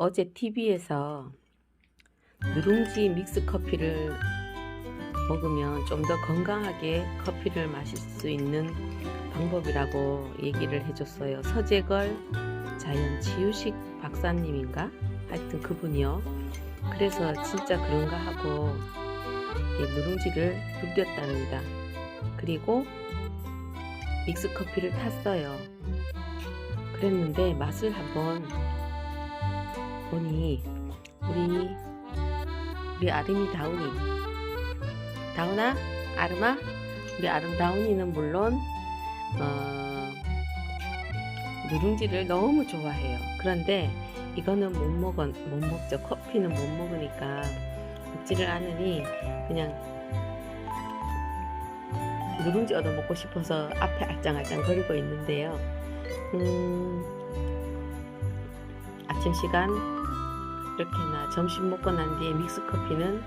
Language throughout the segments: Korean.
어제 TV에서 누룽지 믹스 커피를 먹으면 좀 더 건강하게 커피를 마실 수 있는 방법이라고 얘기를 해줬어요. 서재걸 자연치유식 박사님인가? 하여튼 그분이요. 그래서 진짜 그런가 하고 이 누룽지를 눕렸답니다. 그리고 믹스 커피를 탔어요. 그랬는데 맛을 한번 보니 우리 우리 아름이 다운이 다운아 아름아 우리 아름 다운이는 물론 어, 누룽지를 너무 좋아해요. 그런데 이거는 못 먹어 못 먹죠. 커피는 못 먹으니까 먹지를 않으니 그냥 누룽지 얻어 먹고 싶어서 앞에 알짱알짱 거리고 있는데요. 음, 아침 시간 이렇게나 점심 먹고 난 뒤에 믹스 커피는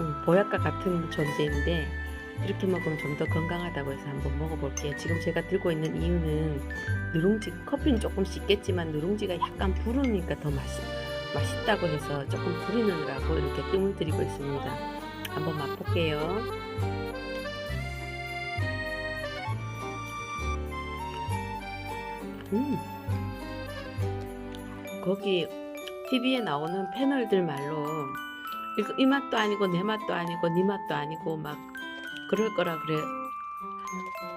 음, 보약과 같은 존재인데 이렇게 먹으면 좀 더 건강하다고 해서 한번 먹어볼게요. 지금 제가 들고 있는 이유는 누룽지 커피는 조금 씻겠지만 누룽지가 약간 부르니까 더 맛있, 맛있다고 해서 조금 부리느라고 이렇게 뜸을 들이고 있습니다. 한번 맛볼게요. 음. 거기 TV에 나오는 패널들 말로 이 맛도 아니고 내 맛도 아니고 네 맛도 아니고 막 그럴 거라 그래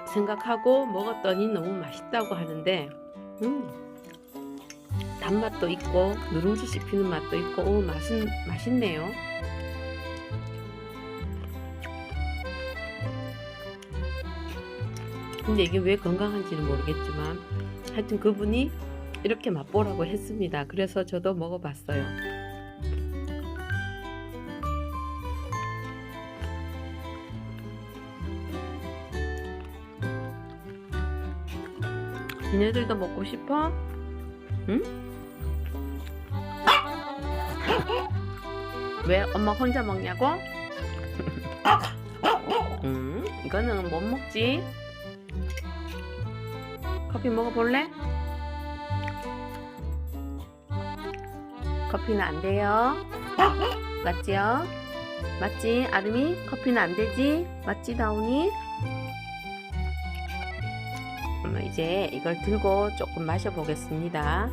생각하고 먹었더니 너무 맛있다고 하는데 음 단맛도 있고 누룽지 씹히는 맛도 있고 오 맛은 맛있네요. 근데 이게 왜 건강한지는 모르겠지만 하여튼 그분이 이렇게 맛보라고 했습니다. 그래서 저도 먹어봤어요. 니네들도 먹고 싶어? 응? 왜 엄마 혼자 먹냐고? 음, 이거는 못 먹지. 커피 먹어볼래? 커피는 안 돼요. 맞지요? 맞지? 아름이? 커피는 안 되지? 맞지, 다운이? 음, 이제 이걸 들고 조금 마셔보겠습니다.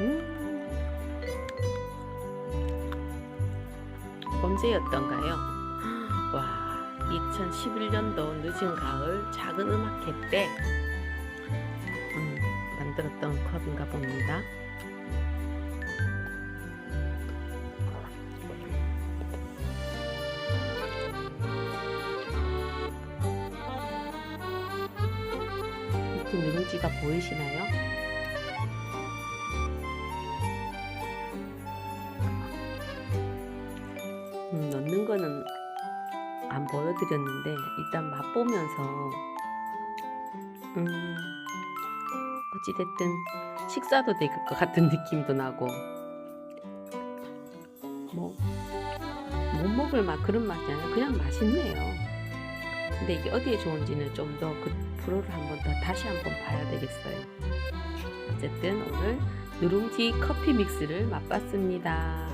음. 언제였던가요? 와, 2011년도 늦은 가을 작은 음악회 때 음, 만들었던 컵인가 봅니다. 밑에 누룽지가 보이시나요? 음, 넣는 거는 안 보여드렸는데 일단 맛보면서 음, 어찌됐든 식사도 될 것 같은 느낌도 나고 뭐 못 먹을 맛 그런 맛이 아니라 그냥 맛있네요. 근데 이게 어디에 좋은지는 좀 더 그 프로를 한번 더 다시 한번 봐야 되겠어요. 어쨌든 오늘 누룽지 커피 믹스를 맛봤습니다.